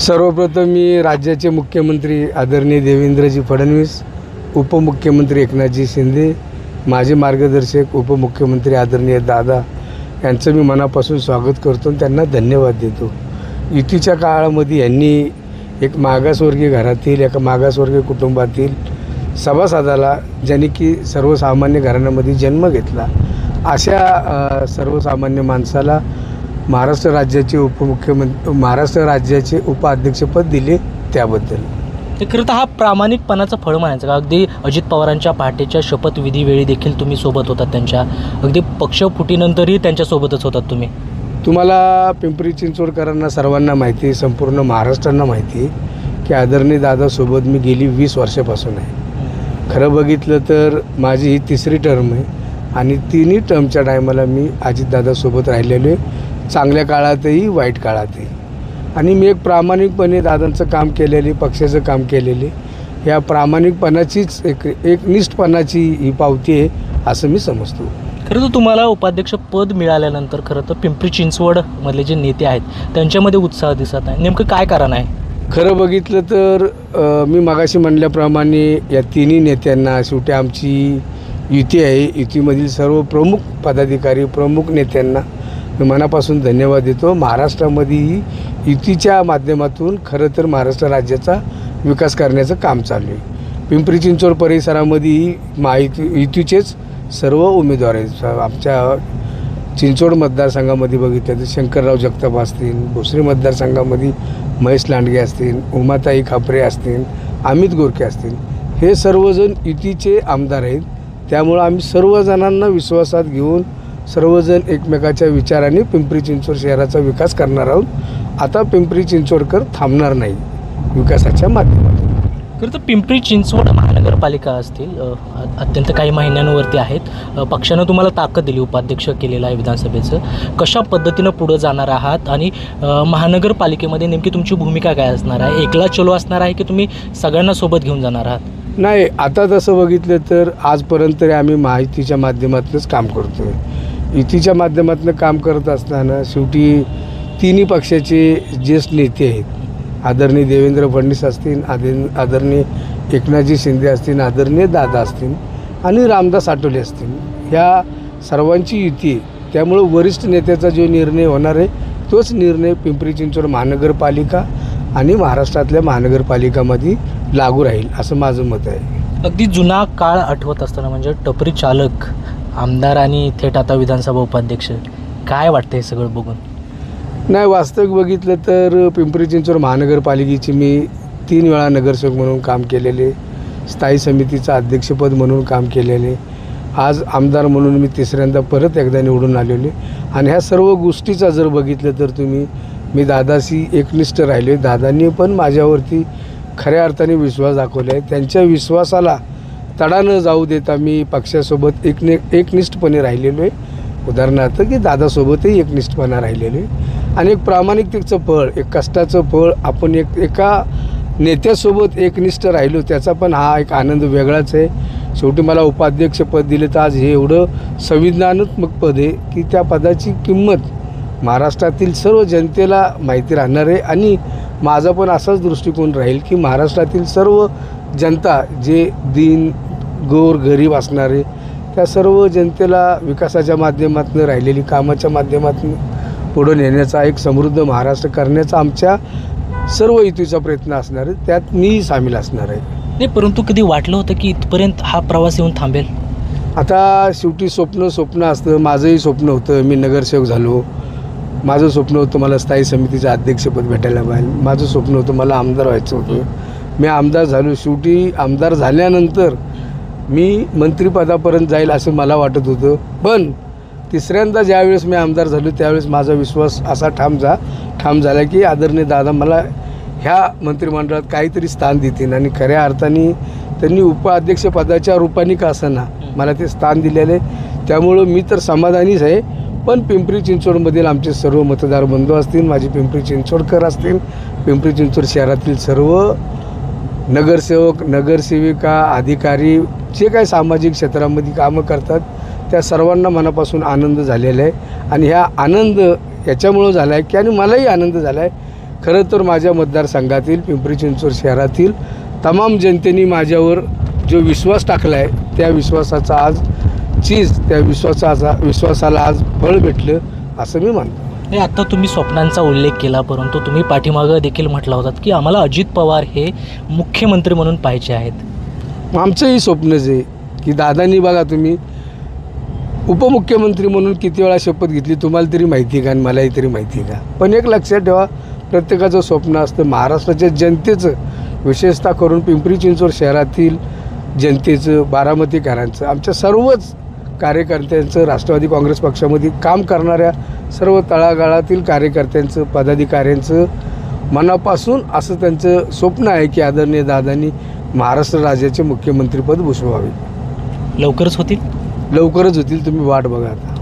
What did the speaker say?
सर्वप्रथम मी राज्याचे मुख्यमंत्री आदरणीय देवेंद्रजी फडणवीस उपमुख्यमंत्री एकनाथजी शिंदे माझे मार्गदर्शक उपमुख्यमंत्री आदरणीय दादा यांचं मी मनापासून स्वागत करतो आणि त्यांना धन्यवाद देतो. युतीच्या काळामध्ये यांनी एक मागासवर्गीय घरातील एका मागासवर्गीय कुटुंबातील सभासदाला ज्याने की सर्वसामान्य घराण्यामध्ये जन्म घेतला अशा सर्वसामान्य माणसाला महाराष्ट्र राज्याचे उपमुख्यमंत्री महाराष्ट्र राज्याचे उपाध्यक्षपद दिले त्याबद्दल. ते खरं तर हा प्रामाणिकपणाचं फळ म्हणायचं का? अगदी अजित पवारांच्या पहाटेच्या शपथविधीवेळी देखील तुम्ही सोबत होतात त्यांच्या. अगदी पक्ष फुटीनंतरही त्यांच्यासोबतच होतात तुम्ही. तुम्हाला पिंपरी चिंचवडकरांना सर्वांना माहिती आहे संपूर्ण महाराष्ट्रांना माहिती आहे की आदरणीय दादासोबत मी गेली वीस वर्षापासून आहे. खरं बघितलं तर माझी ही तिसरी टर्म आहे आणि तिन्ही टर्मच्या टायमाला मी अजितदादासोबत राहिलेलो आहे. चांगल्या काळातही वाईट काळातही. आणि मी एक प्रामाणिकपणे दादांचं काम केलेले पक्षाचं काम केलेले या प्रामाणिकपणाचीच एक एकनिष्ठपणाची ही पावती आहे असं मी समजतो. खरं तर तुम्हाला उपाध्यक्ष पद मिळाल्यानंतर खरं तर पिंपरी चिंचवडमधले जे नेते आहेत त्यांच्यामध्ये उत्साह दिसत आहे. नेमकं काय कारण आहे? खरं बघितलं तर अ, मी मगाशी म्हणल्याप्रमाणे या तिन्ही नेत्यांना शेवटी आमची युती आहे. युतीमधील सर्व प्रमुख पदाधिकारी प्रमुख नेत्यांना मी मनापासून धन्यवाद देतो. महाराष्ट्रामध्येही युतीच्या माध्यमातून खरं तर महाराष्ट्र राज्याचा विकास करण्याचं काम चालू आहे. पिंपरी चिंचवड परिसरामध्येही माहिती युतीचेच सर्व उमेदवार आहेत. आमच्या चिंचवड मतदारसंघामध्ये बघितलं तर शंकरराव जगताप असतील भोसरी मतदारसंघामध्ये महेश लांडगे असतील उमाताई खापरे असतील अमित गोरखे असतील. हे सर्वजण युतीचे आमदार आहेत. त्यामुळं आम्ही सर्वजणांना विश्वासात घेऊन सर्वजण एकमेकाच्या विचाराने पिंपरी चिंचवड शहराचा विकास करणार आहोत. आता पिंपरी चिंचवडकर थांबणार नाही विकासाच्या माध्यमातून. खरं तर पिंपरी चिंचवड महानगरपालिका असतील अत्यंत काही महिन्यांवरती आहेत. पक्षानं तुम्हाला ताकद दिली उपाध्यक्ष केलेलं आहे विधानसभेचं. कशा पद्धतीनं पुढं जाणार आहात? आणि महानगरपालिकेमध्ये नेमकी तुमची भूमिका काय असणार आहे? एकला चलो असणार आहे की तुम्ही सगळ्यांना सोबत घेऊन जाणार आहात? नाही आता तसं बघितलं तर आजपर्यंत तरी आम्ही माहितीच्या माध्यमातूनच काम करतो आहे युतीच्या माध्यमातून काम करत असताना शेवटी तिन्ही पक्षाचे ज्येष्ठ नेते आहेत. आदरणीय देवेंद्र फडणवीस असतील आदे आदरणीय एकनाथजी शिंदे असतील आदरणीय दादा असतील आणि रामदास आठवले असतील. ह्या सर्वांची युती आहे. त्यामुळं वरिष्ठ नेत्याचा जो निर्णय होणार आहे तोच निर्णय पिंपरी चिंचवड महानगरपालिका आणि महाराष्ट्रातल्या महानगरपालिकामध्ये लागू राहील असं माझं मत आहे. अगदी जुना काळ आठवत असताना म्हणजे टपरी चालक आमदार आणि थेट आता विधानसभा उपाध्यक्ष काय वाटतं हे सगळं बघून? नाही वास्तविक बघितलं तर पिंपरी चिंचवड महानगरपालिकेची मी तीन वेळा नगरसेवक म्हणून काम केलेले स्थायी समितीचं अध्यक्षपद म्हणून काम केलेले आज आमदार म्हणून मी तिसऱ्यांदा परत एकदा निवडून आलेले आणि ह्या सर्व गोष्टीचा जर बघितलं तर तुम्ही मी दादाशी एकनिष्ठ राहिले दादांनी पण माझ्यावरती खऱ्या अर्थाने विश्वास दाखवला आहे त्यांच्या विश्वासाला तडा न जाऊ देता मी पक्षासोबत एकने एकनिष्ठपणे राहिलेलो आहे. उदाहरणार्थ की दादासोबतही एकनिष्ठपणा राहिलेलो आहे. आणि एक प्रामाणिकतेचं फळ एक कष्टाचं फळ आपण एक एका नेत्यासोबत एकनिष्ठ राहिलो त्याचा पण हा एक आनंद वेगळाच आहे. शेवटी मला उपाध्यक्षपद दिले तर आज हे एवढं संविधानात्मक पद आहे की त्या पदाची किंमत महाराष्ट्रातील सर्व जनतेला माहिती राहणार आहे. आणि माझा पण असाच दृष्टिकोन राहील की महाराष्ट्रातील सर्व जनता जे दिन गोर गरीब असणारे त्या सर्व जनतेला विकासाच्या माध्यमातून राहिलेली कामाच्या माध्यमातून पुढं नेण्याचा एक समृद्ध महाराष्ट्र करण्याचा आमच्या सर्व युतीचा प्रयत्न असणार आहे. त्यात मीही सामील असणार आहे. नाही परंतु कधी वाटलं होतं की इथपर्यंत हा प्रवास येऊन थांबेल? आता शेवटी स्वप्न स्वप्न असतं. माझंही स्वप्न होतं. मी नगरसेवक झालो. माझं स्वप्न होतं मला स्थायी समितीचं अध्यक्षपद भेटायला पाहिजे माझं स्वप्न होतं मला आमदार व्हायचं होतं. मी आमदार झालो. शेवटी आमदार झाल्यानंतर मी मंत्रिपदापर्यंत जाईल असं मला वाटत होतं. पण तिसऱ्यांदा ज्यावेळेस मी आमदार झालो त्यावेळेस माझा विश्वास असा ठाम जा ठाम झाला की आदरणीय दादा मला ह्या मंत्रिमंडळात काहीतरी स्थान देतील आणि खऱ्या अर्थाने त्यांनी उपाध्यक्षपदाच्या रूपाने का असताना मला ते स्थान दिलेले. त्यामुळं मी तर समाधानीच आहे. पण पिंपरी चिंचवडमधील आमचे सर्व मतदार बंधू असतील माझे पिंपरी चिंचवडकर असतील पिंपरी चिंचवड शहरातील सर्व नगरसेवक नगरसेविका अधिकारी जे काही सामाजिक क्षेत्रामध्ये कामं करतात त्या सर्वांना मनापासून आनंद झालेला आहे. आणि ह्या आनंद याच्यामुळं झाला आहे की आणि मलाही आनंद झाला आहे खरं तर माझ्या मतदारसंघातील पिंपरी चिंचवड शहरातील तमाम जनतेने माझ्यावर जो विश्वास टाकला आहे त्या विश्वासाचा आज चीज त्या विश्वासाचा विश्वासाला आज फळ भेटलं असं मी मानतो. हे आत्ता तुम्ही स्वप्नांचा उल्लेख केला परंतु तुम्ही पाठीमागं देखील म्हटला होतात की आम्हाला अजित पवार हे मुख्यमंत्री म्हणून पाहिजे आहेत. आमचंही स्वप्नच आहे की दादांनी बघा तुम्ही उपमुख्यमंत्री म्हणून किती वेळा शपथ घेतली तुम्हाला तरी माहिती आहे का आणि मलाही तरी माहिती आहे का? पण एक लक्षात ठेवा प्रत्येकाचं स्वप्न असतं महाराष्ट्राच्या जनतेचं विशेषतः करून पिंपरी चिंचवड शहरातील जनतेचं बारामतीकरांचं आमच्या सर्वच कार्यकर्त्यांचं राष्ट्रवादी काँग्रेस पक्षामध्ये काम करणाऱ्या सर्व तळागाळातील कार्यकर्त्यांचं पदाधिकाऱ्यांचं मनापासून असं त्यांचं स्वप्न आहे की आदरणीय दादांनी महाराष्ट्र राज्याचे मुख्यमंत्रीपद भूषवावे. लवकरच होतील? लवकरच होतील तुम्ही वाट बघा आता.